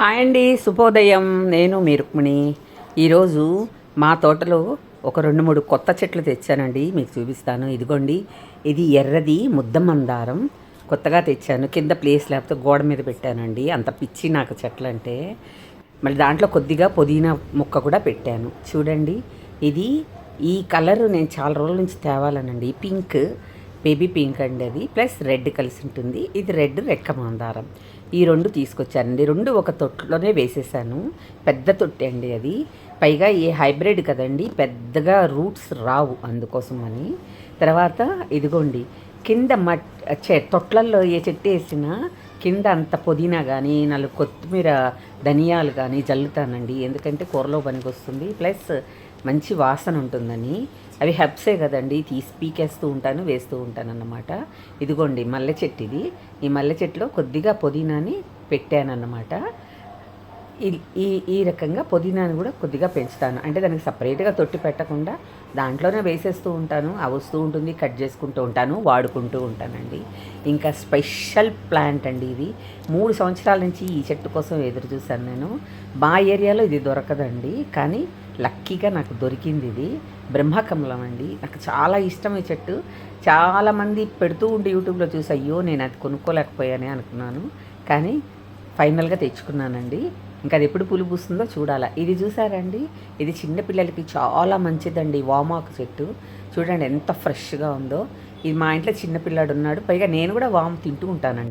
Hi అండి శుభోదయం. నేను మీ రుక్మిణి. ఈరోజు మా తోటలో ఒక రెండు మూడు కొత్త చెట్లు తెచ్చానండి. మీకు చూపిస్తాను. ఇదిగోండి ఇది ఎర్రది ముద్ద మందారం కొత్తగా తెచ్చాను. కింద ప్లేస్ లేకపోతే గోడ మీద పెట్టానండి. అంత పిచ్చి నాకు చెట్లు అంటే మళ్ళీ దాంట్లో కొద్దిగా పుదీనా ముక్క కూడా పెట్టాను. చూడండి ఇది ఈ కలర్ నేను చాలా రోజుల నుంచి తేవాలనండి. పింక్ బేబీ పింక్ అండి అది. ప్లస్ రెడ్ కలిసి ఉంటుంది. ఇది రెడ్ రెక్క మందారం. ఈ రెండు తీసుకొచ్చానండి. రెండు ఒక తొట్టులోనే వేసేసాను. పెద్ద తొట్టి అండి అది. పైగా ఏ హైబ్రిడ్ కదండి పెద్దగా రూట్స్ రావు అందుకోసం అని తర్వాత ఇదిగోండి కింద మట్ చె తొట్లల్లో ఏ చెట్టు వేసినా కింద అంత పుదీనా కానీ నాలుగు కొత్తిమీర ధనియాలు కానీ జల్లుతానండి. ఎందుకంటే కూరలో పనికి వస్తుంది ప్లస్ మంచి వాసన ఉంటుందని. అవి హెబ్సే కదండి. తీసి పీకేస్తూ ఉంటాను వేస్తూ ఉంటాను అన్నమాట ఇదిగోండి మల్లె చెట్టు ఇది. ఈ మల్లె చెట్టులో కొద్దిగా పుదీనాని పెట్టానన్నమాట. ఈ- ఈ ఈ రకంగా పుదీనాను కూడా కొద్దిగా పెంచుతాను. అంటే దానికి సపరేట్గా తొట్టి పెట్టకుండా దాంట్లోనే వేసేస్తూ ఉంటాను. ఆ వస్తూ ఉంటుంది కట్ చేసుకుంటూ ఉంటాను వాడుకుంటూ ఉంటానండి. ఇంకా స్పెషల్ ప్లాంట్ అండి ఇది. మూడు సంవత్సరాల నుంచి ఈ చెట్టు కోసం ఎదురు చూశాను నేను. మా ఏరియాలో ఇది దొరకదండి. కానీ లక్కీగా నాకు దొరికింది ఇది. బ్రహ్మకమలం అండి. నాకు చాలా ఇష్టం ఈ చెట్టు. చాలామంది పెడుతూ ఉండి యూట్యూబ్లో చూసి అయ్యో నేను అది కొనుక్కోలేకపోయానే అనుకున్నాను. కానీ ఫైనల్గా తెచ్చుకున్నానండి. ఇంకా అది ఎప్పుడు పులు పూస్తుందో చూడాలా. ఇది చూసారండి? ఇది చిన్నపిల్లలకి చాలా మంచిదండి వామాకు చెట్టు. చూడండి ఎంత ఫ్రెష్గా ఉందో. ఇది మా ఇంట్లో చిన్నపిల్లాడు ఉన్నాడు. పైగా నేను కూడా వాము తింటూ ఉంటానండి.